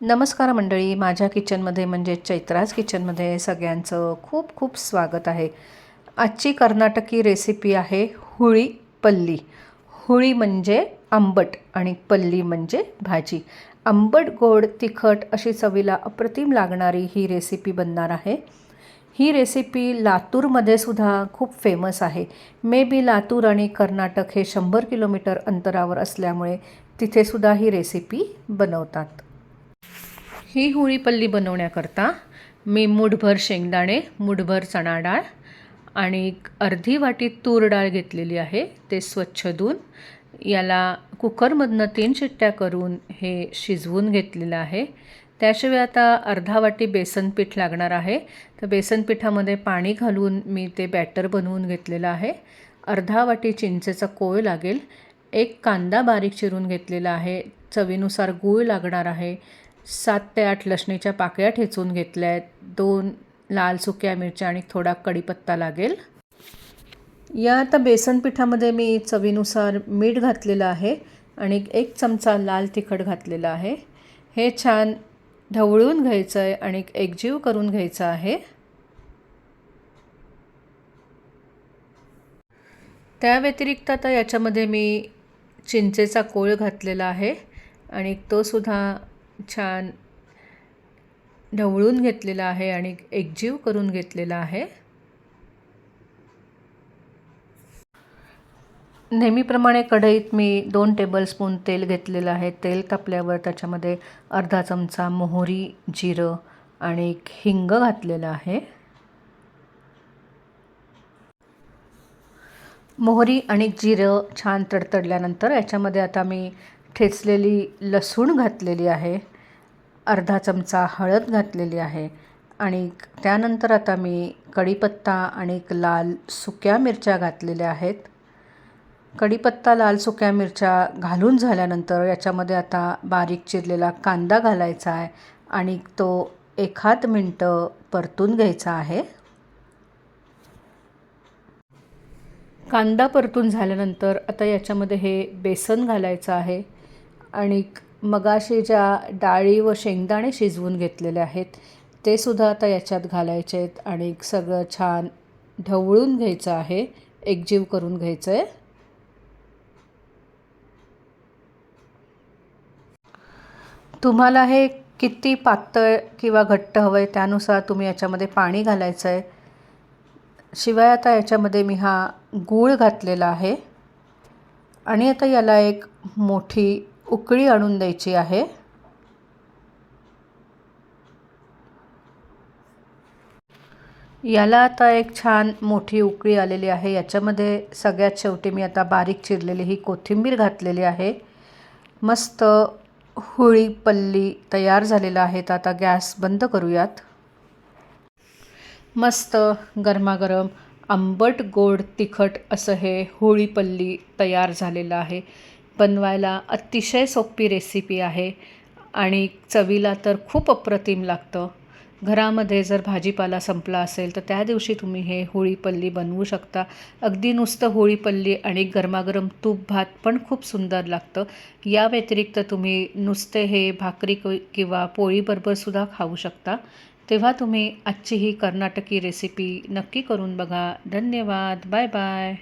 नमस्कार मंडळी माझ्या किचनमध्ये म्हणजे चैत्राज किचनमध्ये सगळ्यांचं खूप खूप स्वागत आहे. आजची कर्नाटकी रेसिपी आहे हुळी पल्ली. हुळी म्हणजे आंबट आणि पल्ली म्हणजे भाजी. आंबट गोड तिखट अशी चवीला अप्रतिम लागणारी ही रेसिपी बनणार आहे. ही रेसिपी लातूरमध्ये सुद्धा खूप फेमस आहे. मे बी लातूर आणि कर्नाटक हे शंभर किलोमीटर अंतरावर असल्यामुळे तिथेसुद्धा ही रेसिपी बनवतात. ही होळीपल्ली बनवण्याकरता मी मूठभर शेंगदाणे मूठभर चणा डाळ आणि अर्धी वाटी तूर डाळ घेतलेली आहे. ते स्वच्छ धुवून याला कुकरमधनं तीन शिट्ट्या करून हे शिजवून घेतलेलं आहे. त्याशिवाय आता अर्धा वाटी बेसन पीठ लागणार आहे. तर बेसन पिठामध्ये पाणी घालून मी ते बॅटर बनवून घेतलेलं आहे. अर्धा वाटी चिंचेचा कोळ लागेल. एक कांदा बारीक चिरून घेतलेला आहे. चवीनुसार गूळ लागणार आहे. सात ते आठ लसणीच्या पाकळ्या ठेचून घेतल्या आहेत. दोन लाल सुक्या मिरच्या आणि थोडा कढीपत्ता लागेल. या आता बेसन पिठामध्ये मी चवीनुसार मीठ घातलेलं आहे आणि एक चमचा लाल तिखट घातलेला आहे. हे छान ढवळून घ्यायचं आहे आणि एकजीव करून घ्यायचं आहे. त्या व्यतिरिक्त आता याच्यामध्ये मी चिंचेचा कोळ घातलेला आहे आणि तो सुद्धा छान ढवळून घेतलेला आहे आणि एकजीव करून घेतलेला आहे. नेहमीप्रमाणे कढईत मी दोन टेबलस्पून तेल घेतलेलं आहे. तेल तापल्यावर त्याच्यामध्ये अर्धा चमचा मोहरी जिरं आणि हिंग घातलेलं आहे. मोहरी आणि जिरं छान तडतडल्यानंतर याच्यामध्ये आता मी ठेचलेली लसूण घातलेली आहे अर्धा चमचा हळद घातलेली आहे आणि त्यानंतर आता मी कढीपत्ता आणि लाल सुक्या मिरच्या घातलेल्या आहेत. कढीपत्ता लाल सुक्या मिरच्या घालून झाल्यानंतर याच्यामध्ये आता बारीक चिरलेला कांदा घालायचा आहे आणि तो एखाद मिनटं परतून घ्यायचा आहे. कांदा परतून झाल्यानंतर आता याच्यामध्ये हे बेसन घालायचं आहे. आणि मगाशी ज्या डाळी व शेंगदाणे शिजवून घेतलेले आहेत ते सुद्धा आता याच्यात घालायचे आहेत आणि सगळं छान ढवळून घ्यायचं आहे एकजीव करून घ्यायचं आहे तुम्हाला हे किती पातळ किंवा घट्ट हवं आहे त्यानुसार तुम्ही याच्यामध्ये पाणी घालायचं आहे शिवाय आता याच्यामध्ये मी हा गूळ घातलेला आहे. आणि आता याला एक मोठी उकळी आणून द्यायची आहे. याला आता एक छान मोठी उकळी आलेली आहे. याच्यामध्ये सगळ्यात शेवटी मी आता बारीक चिरलेली ही कोथिंबीर घातलेली आहे. मस्त होळी पल्ली तयार झालेला आहे. तर आता गॅस बंद करूयात. मस्त गरमागरम आंबट गोड तिखट असं हे होळीपल्ली तयार झालेलं आहे. बनवायला अतिशय सोपी रेसिपी आहे आणि चवीला तर खूप अप्रतिम लागतं. घरामध्ये जर भाजीपाला संपला असेल तर त्या दिवशी तुम्ही हे होळीपल्ली बनवू शकता. अगदी नुसतं होळीपल्ली आणि गरमागरम तूप भात पण खूप सुंदर लागतं. या व्यतिरिक्त तुम्ही नुसते हे भाकरी किंवा पोळीबरोबरसुद्धा खाऊ शकता. तेव्हा तुम्ही आजची ही कर्नाटकी रेसिपी नक्की करून बघा. धन्यवाद. Bye bye.